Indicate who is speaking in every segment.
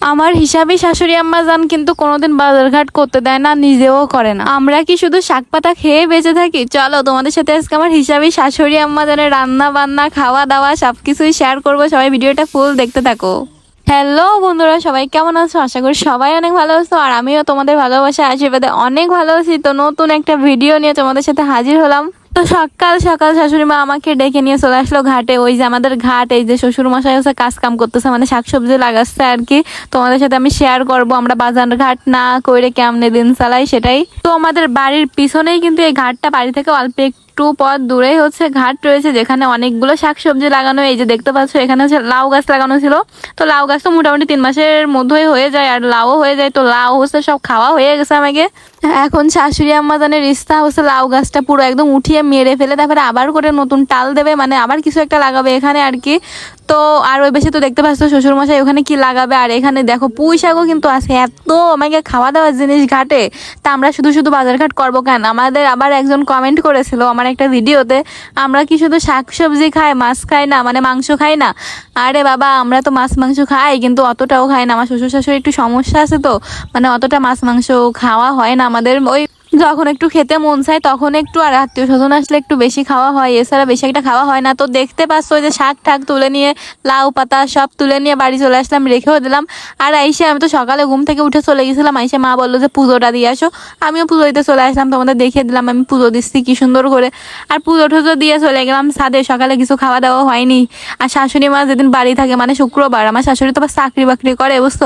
Speaker 1: আমার হিসাবে শাশুড়ি আম্মা যান কিন্তু কোনোদিন বাজারঘাট করতে দেয় না, নিজেও করে না। আমরা কি শুধু শাক পাতা খেয়ে বেঁচে থাকি? চলো, তোমাদের সাথে আজকে আমার হিসাবে শাশুড়ি আম্মা জানের রান্না বান্না, খাওয়া দাওয়া, সবকিছুই শেয়ার করব। সবাই ভিডিওটা ফুল দেখতে থাকো। হ্যালো বন্ধুরা, সবাই কেমন আছো? আশা করি সবাই অনেক ভালো আছো, আর আমিও তোমাদের ভালোবাসা আশীর্বাদে অনেক ভালো আছি। তো নতুন একটা ভিডিও নিয়ে তোমাদের সাথে হাজির হলাম। তো সকাল সকাল শাশুড়ি মা আমাকে ডেকে নিয়ে চলে আসলো ঘাটে। ওই যে আমাদের ঘাট, এই যে শ্বশুর মশাই হচ্ছে কাজ কাম করতেছে মানে শাকসবজি লাগাচ্ছে আর কি। তোমাদের সাথে আমি শেয়ার করব আমরা বাজার ঘাট না করে কেমনে দিন চালাই সেটাই। তো আমাদের বাড়ির পিছনেই কিন্তু এই ঘাটটা, বাড়ি থেকে অল্প একটু পথ দূরেই হচ্ছে ঘাট রয়েছে, যেখানে অনেকগুলো শাকসবজি লাগানো, এই যে দেখতে পাচ্ছ, এখানে হচ্ছে লাউ গাছ লাগানো ছিল। তো লাউ গাছ তো মোটামুটি তিন মাসের মধ্যেই হয়ে যায়, আর লাউও হয়ে যায়। তো লাউ হচ্ছে সব খাওয়া হয়ে গেছে আমাকে। এখন শাশুড়ি আম্মাজানের ইস্তা হচ্ছে লাউ গাছটা পুরো একদম উঠিয়ে মেরে ফেলে, তারপরে আবার করে নতুন টাল দেবে মানে আবার কিছু একটা লাগাবে এখানে আর কি। তো আর ওই বেশি তো দেখতে পাচ্ছ শ্বশুর মশাই ওখানে কি লাগাবে, আর এখানে দেখো পুঁই শাকও কিন্তু আছে। এত আমাকে খাওয়া দাওয়ার জিনিস ঘাটে। তা আমরা শুধু শুধু বাজারঘাট করব কেন? আমাদের আবার একজন কমেন্ট করেছিল, আমার একটা ভিডিওতে আমরা কি শুধু শাক সবজি খাই, মাছ খাই না মানে মাংস খাই না? আরে বাবা, আমরা তো মাছ মাংস খাই, কিন্তু অতটাও খাই না। আমার শ্বশুর শাশুড়ি একটু সমস্যা আছে তো মানে অতটা মাছ মাংস খাওয়া হয় না আমাদের। ওই যখন একটু খেতে মন চায়, তখন একটু আর আত্মীয় স্বজন আসলে একটু বেশি খাওয়া হয়। এছাড়া বেশি একটা খাওয়া হয় না। তো দেখতে পাচ্ছ যে শাক ঠাক তুলে নিয়ে, লাউ পাতা সব তুলে নিয়ে বাড়ি চলে আসলাম, রেখেও দিলাম। আর আইসে, আমি তো সকালে ঘুম থেকে উঠে চলে গেছিলাম। আইসে মা বলল যে, পুজোটা দিয়ে আসো। আমিও পুজো দিতে চলে আসলাম, তোমাদের দেখিয়ে দিলাম আমি পুজো দিচ্ছি কি সুন্দর করে। আর পুজো টুজো দিয়ে চলে গেলাম ছাদে, সকালে কিছু খাওয়া দাওয়া হয়নি। আর শাশুড়ি মা যেদিন বাড়ি থাকে মানে শুক্রবার, আমার শাশুড়ি তো আবার চাকরি বাকরি করে, বুঝছ?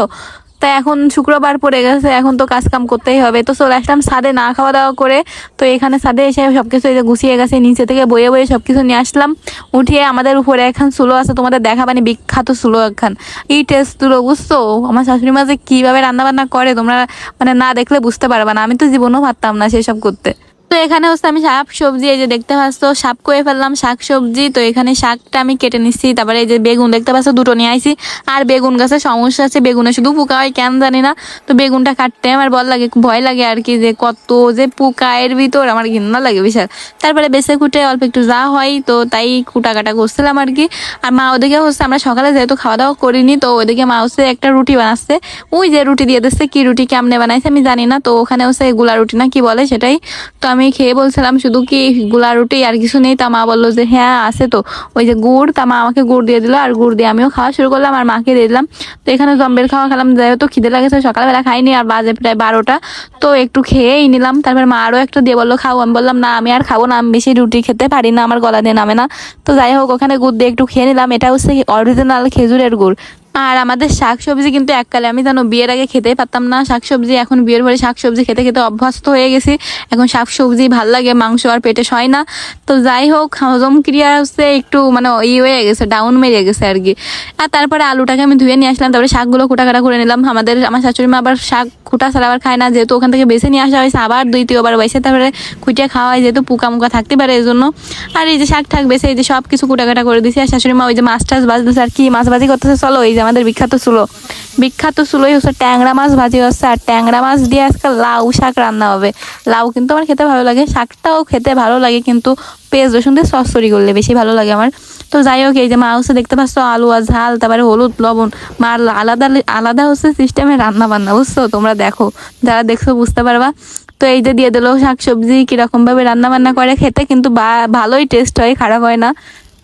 Speaker 1: তাই এখন শুক্রবার পড়ে গেছে, এখন তো কাজকাম করতেই হবে। তো চলে আসলাম সাদে না খাওয়া দাওয়া করে। তো এখানে সাদে এসে সবকিছু এই যে গুছিয়ে গেছে, নিচে থেকে বয়ে বয়ে সব কিছু নিয়ে আসলাম। উঠিয়ে আমাদের উপরে এখন সুলো আছে, তোমাদের দেখা মানে বিখ্যাত সুলো একখান। এই টেস্ট তুলো বুঝছ? আমার শাশুড়ি মা যে কীভাবে রান্নাবান্না করে, তোমরা মানে না দেখলে বুঝতে পারবা না। আমি তো জীবনও পারতাম না সেসব করতে। তো এখানে হচ্ছে আমি শাক সবজি, এই যে দেখতে পাচ্ছ, শাক করে ফেললাম, শাক সবজি। তো এখানে শাকটা আমি কেটে নিচ্ছি। তারপরে এই যে বেগুন, দেখতে পাচ্ছ, দুটো নিয়ে আইছি। আর বেগুন গাছে সমস্যা আছে, বেগুনে শুধু পোকা হয়, কেন জানি না। তো বেগুনটা কাটতে আমার বল লাগে, ভয় লাগে আর কি যে কত যে পোকা, এর ভিতর আমার ঘৃণা লাগে বিশাল। তারপরে বেছে কুটে অল্প একটু যা হয়, তো তাই কুটা কাটা করছিলাম আর কি। আর মা ওদিকে হচ্ছে আমরা সকালে যেহেতু খাওয়া দাওয়া করিনি, তো ওইদিকে মা হচ্ছে একটা রুটি বানাচ্ছে। ওই যে রুটি দিয়ে দিচ্ছে, কি রুটি কেমনে বানাইছে আমি জানি না। তো ওখানে হচ্ছে গুলা রুটি না কি বলে সেটাই। তো আমি খেয়ে বলছিলাম, শুধু কি গুলা রুটি আর কিছু নেই? তা মা বলল যে হ্যাঁ আছে তো। ওই যে গুড়, তা মা আমাকে গুড় দিয়ে দিল, আর গুড় দিয়ে আমিও খাওয়া শুরু করলাম, আর মাকে দিয়ে দিলাম। তো এখানে জম্বের খাওয়া খেলাম যেহেতু খিদে লাগেছে, সকালবেলা খাইনি, আর বাজে প্রায় বারোটা। তো একটু খেয়েই নিলাম, তারপর মা আরও একটা দিয়ে বলল, খাও। আমি বললাম, না, আমি আর খাব না, আমি বেশি রুটি খেতে পারি না, আমার গলা দিয়ে নামে না। তো যাই হোক, ওখানে গুড় দিয়ে একটু খেয়ে নিলাম, এটা হচ্ছে অরিজিনাল খেজুরের গুড়। আর আমাদের শাকসবজি কিন্তু এককালে, আমি জানো বিয়ের আগে খেতেই পারতাম না। শাকসবজি, এখন বিয়ের পরে শাকসবজি খেতে খেতে অভ্যস্ত হয়ে গেছি। এখন শাকসবজি ভালো লাগে, মাংস আর পেটে সয় না। তো যাই হোক, হজম ক্রিয়া হচ্ছে একটু মানে ই হয়ে গেছে ডাউন মেরে গেছে আর কি। আর তারপরে আলুটাকে আমি ধুয়ে নিয়ে আসলাম, তারপরে শাকগুলো কুটাকাটা করে নিলাম। আমাদের, আমার শাশুড়ি মা আবার শাক খুঁটা ছাড়া আবার খায় না, যেহেতু ওখান থেকে বেছে নিয়ে আসা হয়েছে, আবার দ্বিতীয়বার বাইসে তারপরে খুঁটিয়ে খাওয়া হয়, যেহেতু পোকা মুকা থাকতে পারে এই জন্য আর এই যে শাক ঠাক বেছে, এই যে সব কিছু কুটাকাটা করে দিছি, আর শাশুড়ি মা ওই যে মাছ টাছ বাজতেছে আর কি, মাছ বাজি করতেছে, চলো এই যে আমাদের বিখ্যাত চুলো। বিখ্যাত চুলোই হচ্ছে ট্যাংরা মাছ ভাজি হচ্ছে, আর ট্যাংরা মাছ দিয়ে আজকাল লাউ শাক রান্না হবে। লাউ কিন্তু আমার খেতে ভালো লাগে, শাকটাও খেতে ভালো লাগে, কিন্তু পেঁয়াজ রসুন দিয়ে সসরি করলে বেশি ভালো লাগে আমার। তো যাই হোক, এই যে মা হচ্ছে দেখতে পাচ্ছ, আলু আর ঝাল, তারপরে হলুদ, লবণ। মার আলাদা আলাদা হচ্ছে সিস্টেমে রান্না বান্না, বুঝছ? তোমরা দেখো, যারা দেখছ বুঝতে পারবা। তো এই যে দিয়ে দিলো শাকসবজি কীরকম ভাবে রান্না বান্না করে, খেতে কিন্তু ভালোই টেস্ট হয়, খারাপ হয় না।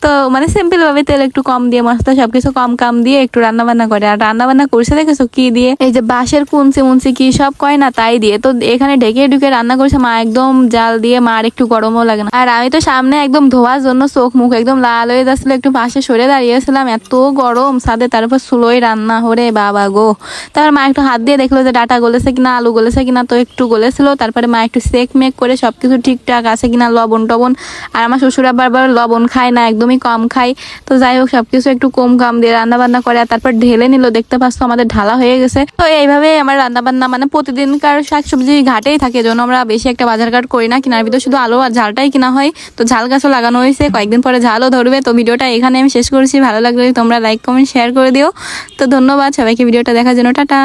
Speaker 1: তো মানে সিম্পল ভাবে তেল একটু কম দিয়ে, মশলা সবকিছু কম কম দিয়ে একটু রান্না বান্না করে। আর রান্না বান্না করছে দেখেছ কি দিয়ে? এই যে বাঁশের কুঞ্চি মুঞ্চি কি সব কয় না তাই দিয়ে। তো এখানে ঢেকে ঢুকে রান্না করছে মা একদম জাল দিয়ে, মার একটু গরমও লাগে না। আর আমি তো সামনে একদম ধোয়ার জন্য চোখ মুখ একদম লাল হয়ে যাচ্ছিল, একটু পাশে সরে দাঁড়িয়েছিলাম। এত গরম সাদে তারপর সুলোই রান্না হরে বাবা গো। তারপর মা একটু হাত দিয়ে দেখল যে ডাটা গলেছে কিনা, আলু গলেছে কিনা, তো একটু গলেছিল। তারপরে মা একটু সেক মেক করে সবকিছু ঠিকঠাক আছে কিনা, লবণ টবণ। আর আমার শ্বশুর আবার লবণ খায় না একদমই কম খাই। তো যাই হোক, সবকিছু একটু কম কম দিয়ে রান্না বান্না করে আর তারপর ঢেলে নিল। দেখতে পাচ্ছ আমাদের ঢালা হয়ে গেছে। তো এইভাবে আমার রান্না বান্না মানে প্রতিদিনকার শাকসবজি ঘাটেই থাকে জন্য আমরা বেশি একটা বাজার ঘাট করি না। কেনার ভিতরে শুধু আলু আর ঝালটাই কিনা হয়। তো ঝাল গাছও লাগানো হয়েছে, কয়েকদিন পরে ঝালও ধরবে। তো ভিডিওটা এখানে আমি শেষ করেছি। ভালো লাগলে তোমরা লাইক কমেন্ট শেয়ার করে দিও। তো ধন্যবাদ সবাইকে ভিডিওটা দেখার জন্য। টাটা।